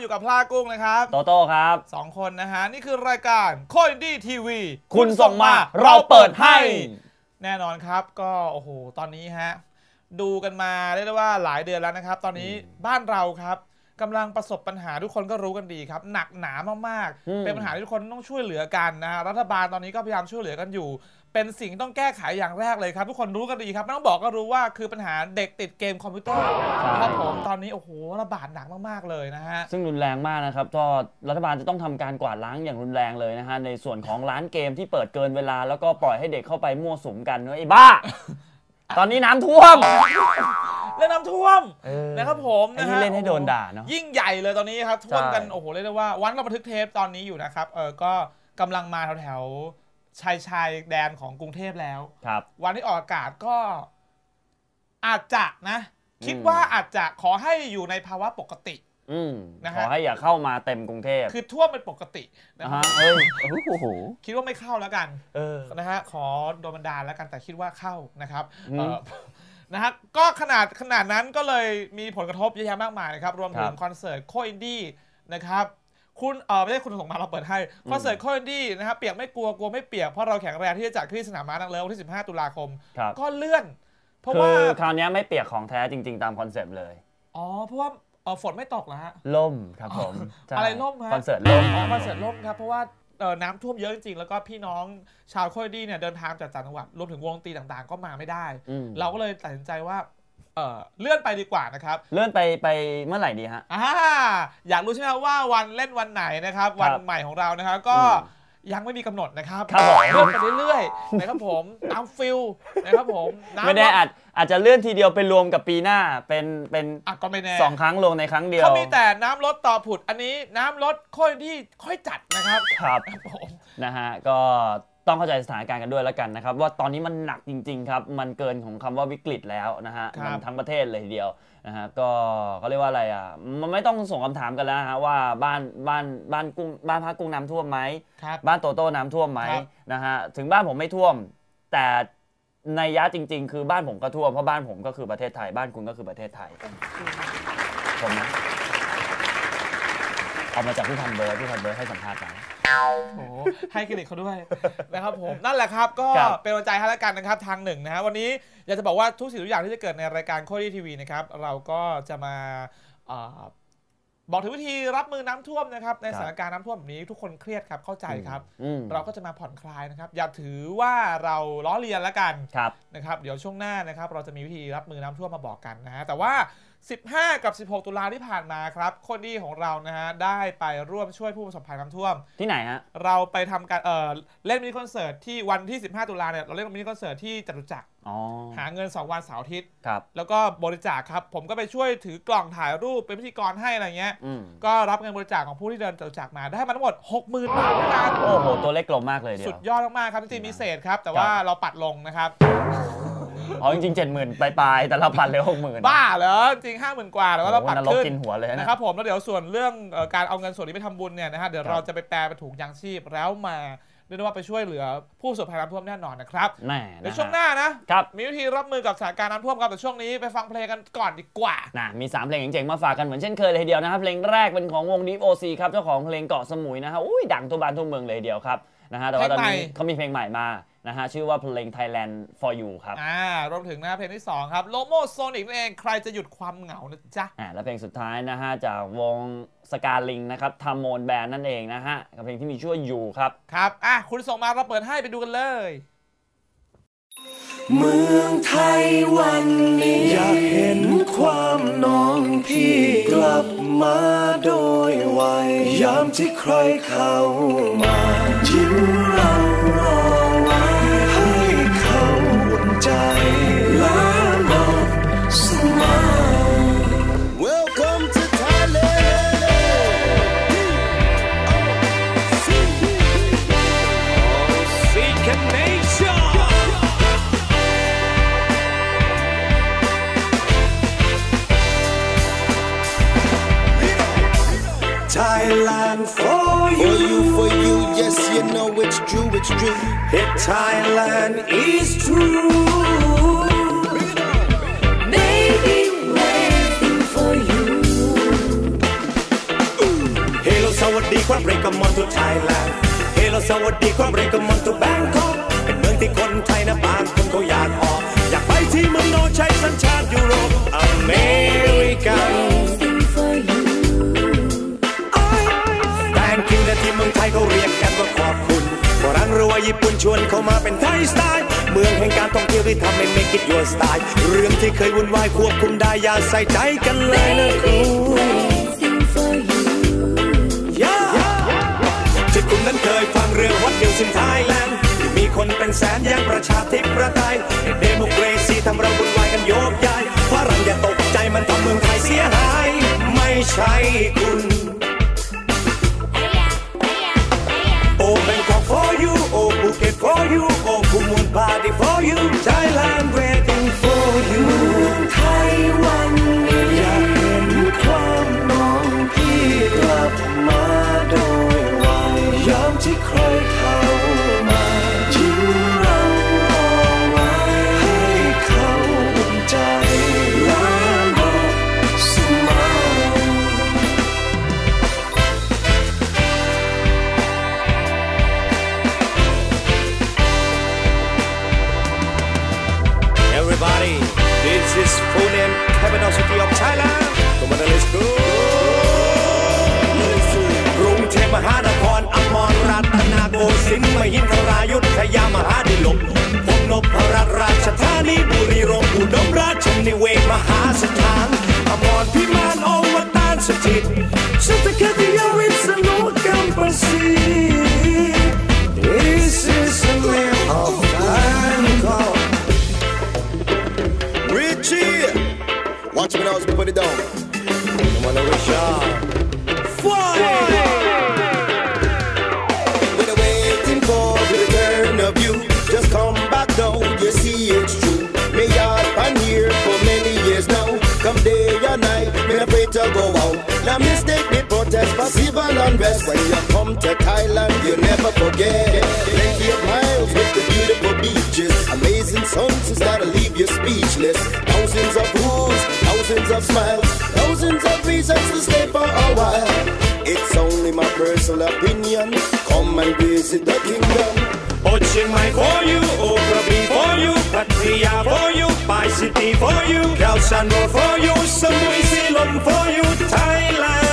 อยู่กับพลากุ้งนะครับโตโต้ครับสองคนนะฮะ นี่คือรายการโคอินดี้ทีวี คุณส่งมาเราเปิดให้ แน่นอนครับก็โอ้โหตอนนี้ฮะ ดูกันมาเรียกได้ว่าหลายเดือนแล้วนะครับ ตอนนี้บ้านเราครับ กำลังประสบปัญหาทุกคนก็รู้กันดีครับ หนักหนามากอืม ๆ เป็นปัญหาที่ทุกคนต้องช่วยเหลือกันนะฮะรัฐบาลตอนนี้ก็พยายามช่วยเหลือกันอยู่ เป็นสิ่งที่ต้องแก้ไขอย่างแรกเลยครับ ทุกคนรู้กันดีครับไม่ต้องบอกก็รู้ว่าคือปัญหาเด็กติดเกมคอมพิวเตอร์ครับผมตอนนี้โอ้โหระบาดหนักมากๆเลยนะฮะ ซึ่งรุนแรงมากนะครับก็รัฐบาลจะต้องทำการกวาดล้างอย่างรุนแรงเลยนะฮะในส่วนของร้านเกมที่เปิดเกินเวลา แล้วก็ปล่อยให้เด็กเข้าไปมั่วสุมกันเนอะไอ้บ้า ตอนนี้น้ำท่วมเล่นน้ำท่วมเออนะครับผมไอ้นะนี่ฮะเล่นให้โดนด่าเนาะ ยิ่งใหญ่เลยตอนนี้ครับท่วมกันใช่ โอ้โหเรียกได้ว่าวันเราบันทึกเทปตอนนี้อยู่นะครับเออก็กำลังมาแถวๆชายชายแดนของกรุงเทพแล้ว ครับ วันที่ออกอากาศก็อาจจะนะ คิดอืมว่าอาจจะขอให้อยู่ในภาวะปกติ อืมนะขฮะ อให้อย่าเข้ามาเต็มกรุงเทพคือท่วมเป็นปกตินะนะครัฮะบเอ้ยโอ้โหคิดว่าไม่เข้าแล้วกันเออ นะฮะขอโดนบันดาลแล้วกันแต่คิดว่าเข้านะครับอืมเอ่อนะฮะก็ขนาดขนาดนั้นก็เลยมีผลกระทบเยอะแยะมากมายนะครับรวมถึคงรับคอนเสิร์ตโคอินดี้นะครับคุณเออไม่ใช่คุณส่งมาเราเปิดให้คอนเสิร์ตโคอินดี้นะครับเปียกไม่กลัวกลัวไม่เปียกเพราะเราแข็งแรงที่จะจัดขึ้นที่สนามม้านางเลิศวันที่ 15 ตุลาคม ครับ ก็เลื่อน เพราะคืว่าอคราวนี้ไม่เปียกของแท้จริง ๆ ตามคอนเซปต์เลย อ๋อเพราะว่าเอ่อฝนไม่ตกแล้วฮะ ล่มครับผมใช่อะไรล่มฮะ คอนเสิร์ตล่ม อ๋อคอนเสิร์ตล่มครับ เพราะว่าเอ่อน้ำท่วมเยอะจริงๆ แล้วก็พี่น้องชาวโคอินดี้เนี่ยเดินทางจากต่างจังหวัดรวมถึงวงดนตรีต่างๆ ก็มาไม่ได้ อืม เราก็เลยตัดสินใจว่าเอ่อเลื่อนไปดีกว่านะครับเลื่อนไปไปเมื่อไหร่ดีฮะ อ่าอยากรู้ใช่ไหมว่าวันเล่นวันไหนนะครับ วันใหม่ของเรานะครับ ก็อืม ยังไม่มีกำหนดนะครับครับผม เลื่อนไปเรื่อยๆนะครับผมตามฟิลนะครับผมน้ำไม่ได้อาจอาจจะเลื่อนทีเดียวไปรวมกับปีหน้าเป็นเป็นอะก็ไม่แน่ สองครั้งลงในครั้งเดียวเขามีแต่น้ำลดต่อผุด อันนี้น้ำลดค่อยที่ค่อยจัดนะครับครับครับผมนะฮะก็ต้องเข้าใจสถานการณ์กันด้วยแล้วกันนะครับ ว่าตอนนี้มันหนักจริง ๆ ครับ มันเกินของคำว่าวิกฤตแล้วนะฮะครับ มันทั้งประเทศเลยทีเดียว นะฮะก็เขาเรียกว่าอะไรอะมันไม่ต้องส่งคำถามกันแล้วฮะว่าบ้านบ้านบ้านกุ้งบ้านพักกุ้งน้ำท่วมไหมครับบ้านโตโต้น้ำท่วมไหมครับนะฮะถึงบ้านผมไม่ท่วม แต่ในยยะจริง ๆ คือบ้านผมก็ท่วมเพราะบ้านผมก็คือประเทศไทยบ้านคุณก็คือประเทศไทยผมนะเอามาจากพี่พันเบิร์ดพี่พันเบิร์ดให้สัมภาษณ์มา โอ้โหให้เครดิตเขาด้วยนะครับผมนั่นแหละครับก็ครับ เป็นกำลังใจให้แล้วกันนะครับทางหนึ่งนะฮะวันนี้อยากจะบอกว่าทุกสิ่งทุกอย่างที่จะเกิดในรายการโคดีทีวีนะครับเราก็จะมาเอ่อบอกถึงวิธีรับมือน้ำท่วมนะครับในครับสถานการณ์น้ำท่วมแบบนี้ทุกคนเครียดครับเข้าใจครับ อืมเราก็จะมาผ่อนคลายนะครับ อย่าถือว่าเราล้อเลียนแล้วกัน ครับ นะครับเดี๋ยวช่วงหน้านะครับเราจะมีวิธีรับมือน้ำท่วมมาบอกกันนะฮะแต่ว่า 15 กับ 16 ตุลาที่ผ่านมาครับ คนดีของเรานะฮะ ได้ไปร่วมช่วยผู้ประสบภัยน้ำท่วม ที่ไหนฮะ เราไปทำการเออเล่นมินิคอนเสิร์ตที่วันที่ 15 ตุลาเนี่ย เราเล่นมินิคอนเสิร์ตที่จตุจักรอ๋อ หาเงิน 2 วันเสาร์อาทิตย์ ครับ แล้วก็บริจาคครับ ผมก็ไปช่วยถือกล่องถ่ายรูปเป็นพิธีกรให้อะไรเงี้ย อืม ก็รับเงินบริจาคของผู้ที่เดินจตุจักรมาได้มาทั้งหมด 60,000บาทด้วยกันโอ้โห ตัวเล็กกลมมากเลยเดียวสุดยอดมากๆครับจริงๆมีเศษครับ แต่ว่าเราปัดลงนะครับ อ๋อจริงๆเจ็ดหมื่นปลายๆแต่เราปัดเหลยหกหมื่นบ้าเหรอจริงห้าหมื่นกว่าแต่ว่าเราปัดนรกขึ้นกินหัวเลยนะนะครับผมแล้วเดี๋ยวส่วนเรื่องเอ่อการเอาเงินส่วนนี้ไปทำบุญเนี่ยนะฮะเดี๋ยวครับเราจะไปแปลเป็นถุงยางชีพแล้วมาเรียกได้ว่าไปช่วยเหลือผู้ประสบภัยน้ำท่วมแน่นอนนะครับแน่เดี๋ยวนะช่วงหฮะน้านะครับมีวิธีรับมือกับสถานการณ์น้ำท่วมครับแต่ช่วงนี้ไปฟังเพลงกันก่อนดีกว่านะมี 3 เพลงเจ๋งๆมาฝากกันเหมือนเช่นเคยเลยทีเดียวนะครับ เพลงแรกเป็นของวง Deep OC ครับ เจ้าของเพลงเกาะสมุยนะฮะอุ้ยดังทั่วบ้านทั่วเมืองเลยทีเดียวครับนะฮะแต่ว่าตอนนี้เพลงใหม่เขามีเพลงใหม่มา นะฮะชื่อว่าเพลง Thailand for you ครับอ่ารวมถึงนะเพลงที่ 2 ครับโลโมโซนิกนั่นเองใครจะหยุดความเหงานะจ๊ะอ่าและเพลงสุดท้ายนะฮะจากวงสกาลิงนะครับทามโมนแบนนั่นเองนะฮะกับเพลงที่มีชื่อว่าอยู่ครับ ครับอะคุณส่งมาเราเปิดให้ไปดูกันเลย เมืองไทยวันนี้ อยากเห็นความน้องพี่กลับมาโดยไวยามที่ใครเข้ามายิ้ม Thailand is true Baby waiting for you ครับ recommend to Thailand เฮโลสวัสดีครับ recommend to Bangkok ญี่ปุ่นชวนเข้ามาเป็นไทยสไตล์ เมืองแห่งการท่องเที่ยวที่ทำให้ make it your style เรื่องที่เคยวุ่นวายควบคุมได้อย่าใส่ใจกันเลยนะคุณที่คุณนั้นเคยฟังเรื่องฮอตนิวส์ in Thailand ที่มีคนเป็นแสนอย่างประชาธิปไตยเดโมครซีทำเราวุ่นวายกันโยกย้ายฝรั่งอย่าตกใจมันทำเมืองไทยเสียหาย ไม่ใช่คุณ Thailand When you come to Thailand, you never forget. Plenty of miles with the beautiful beaches, amazing sunsets that'll leave you speechless. Thousands of rules, thousands of smiles, thousands of reasons to stay for a while. It's only my personal opinion. Come and visit the kingdom. Ocean, my Mai for you, Oprah B for you, Pattaya for you, Pai City for you, Khao San for you, Samui Ceylon for you, Thailand.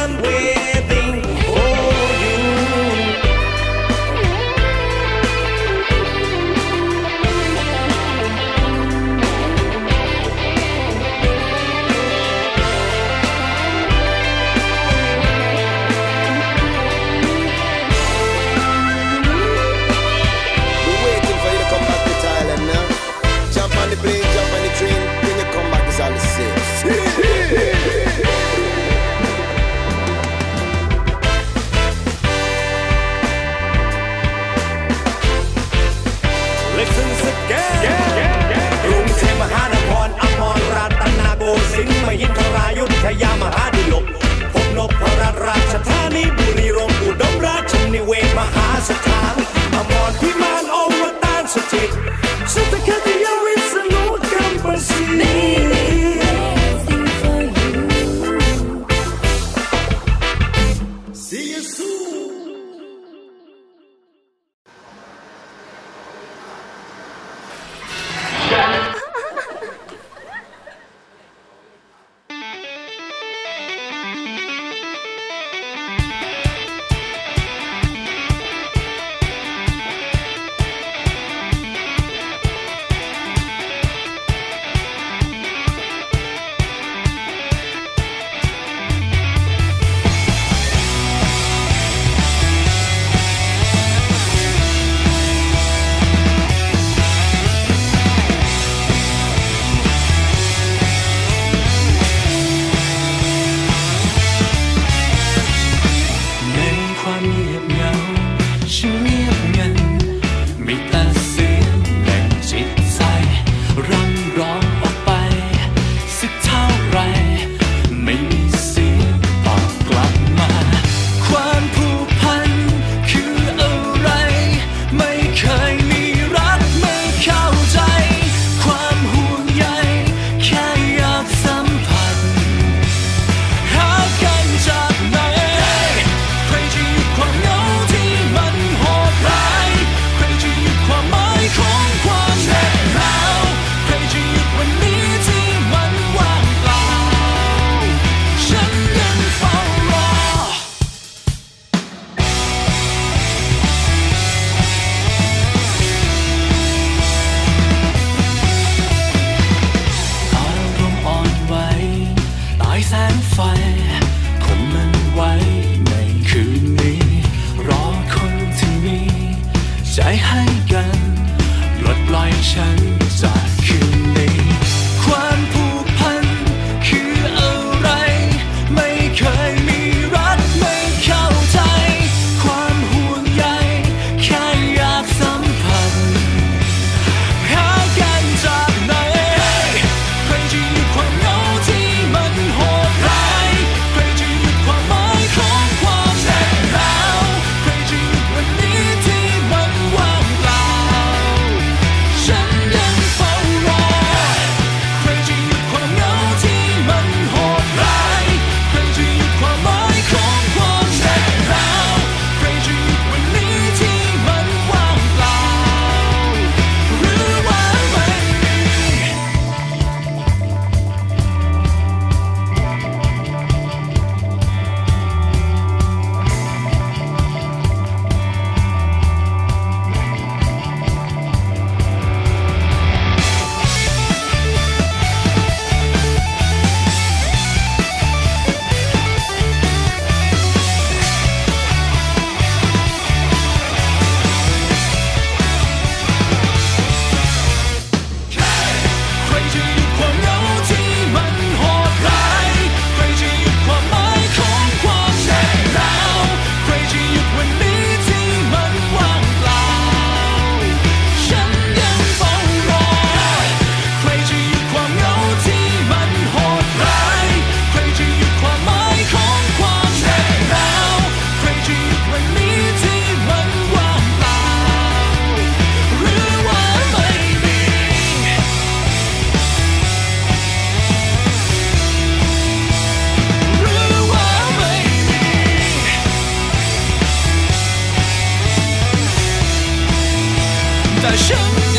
แ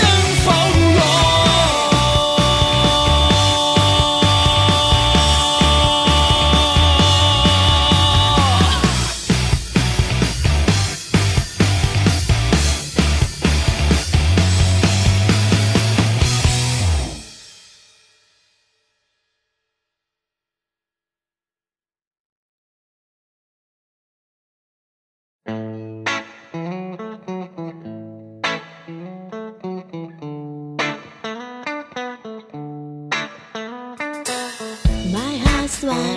来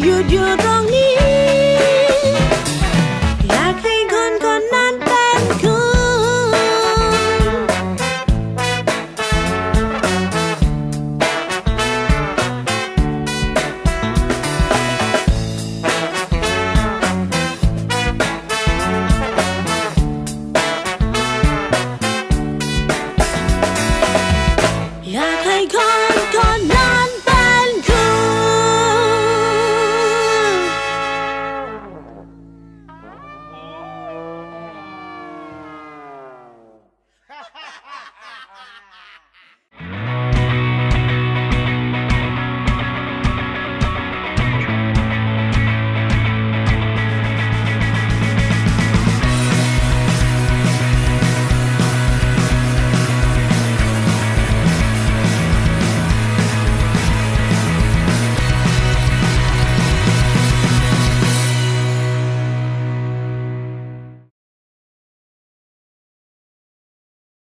ใค